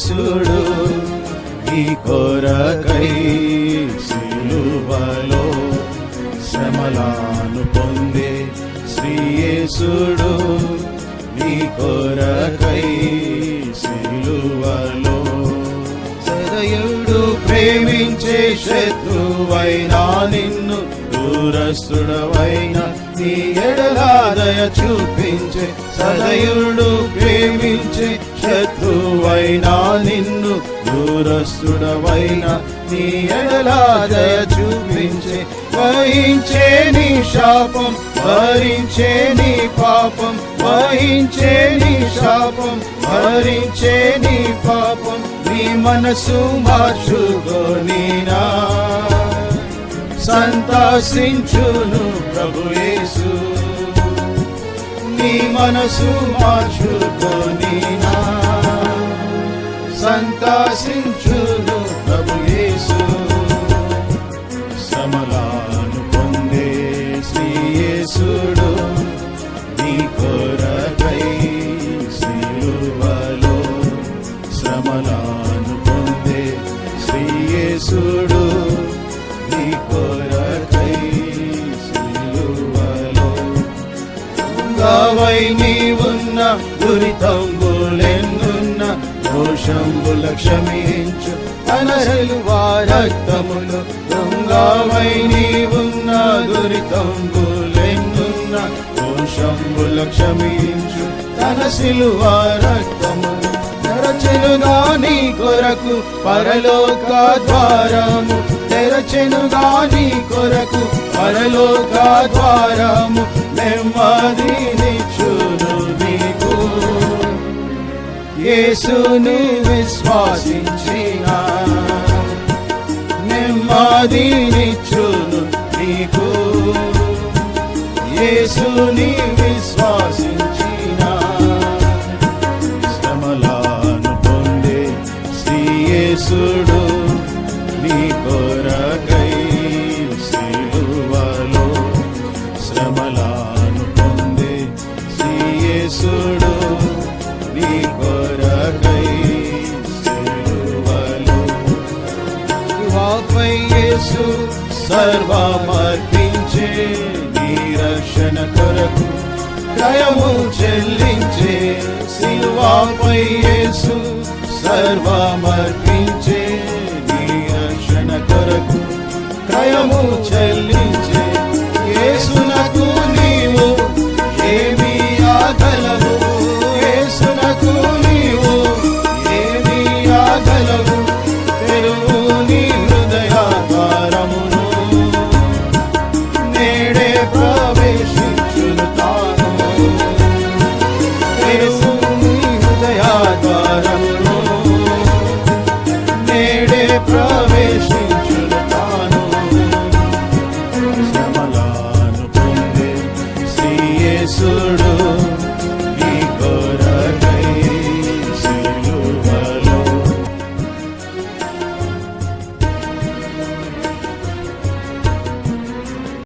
యేసుడు ఈ కొరకై సిలువలో శ్రమలాను పొందే శ్రీ యేసుడు నీ కొరకై సిలువలో సదయుడు ప్రేమించే శత్రువైనా నిన్ను దూరస్తుడవైన నీ ఎడలాదయ చూపించే సదయుడు ప్రేమించే శత్రువైనా నిన్ను దూరస్తుడవైన నీ ఎడలాదయ చూపించే వహించే నీ శాపం భరించే నీ పాపం వహించే నీ శాపం భరించే నీ పాపం నీ మనసు మార్చుకోనినా. సంతోషించును ప్రభు యేసు. నీ మనసు మార్చుకొని కొరకై సిలువలో గావై నీవున్న దురితంబులెన్నున్న దోషంబుల క్షమించు అనరలు వారక్తములు దొంగవై నీవున్న దురితంబులెన్నున్న దోషంబుల క్షమించు తన సిలువ రక్తములు తెరచెనుగా నీ కొరకు పరలోక ద్వారము. తెరచెనుగా నీ కొరకు పరలోక ద్వారము నెమ్మదినిచ్చును నీకు. యేసుని విశ్వాసించిన నెమ్మదినిచ్చును నీకు. యేసుని యేసు సర్వమర్పించే నీ రక్షణ కొరకు క్రయము చెల్లించే శిల్వాపై యేసు సర్వమర్పించే నీ రక్షణ కొరకు క్రయము చెల్లించే. యేసునకు నీవు ఏమి ఆగలవు. యేసునకు నీవు ఏమి ఆగలవు. యేసుడు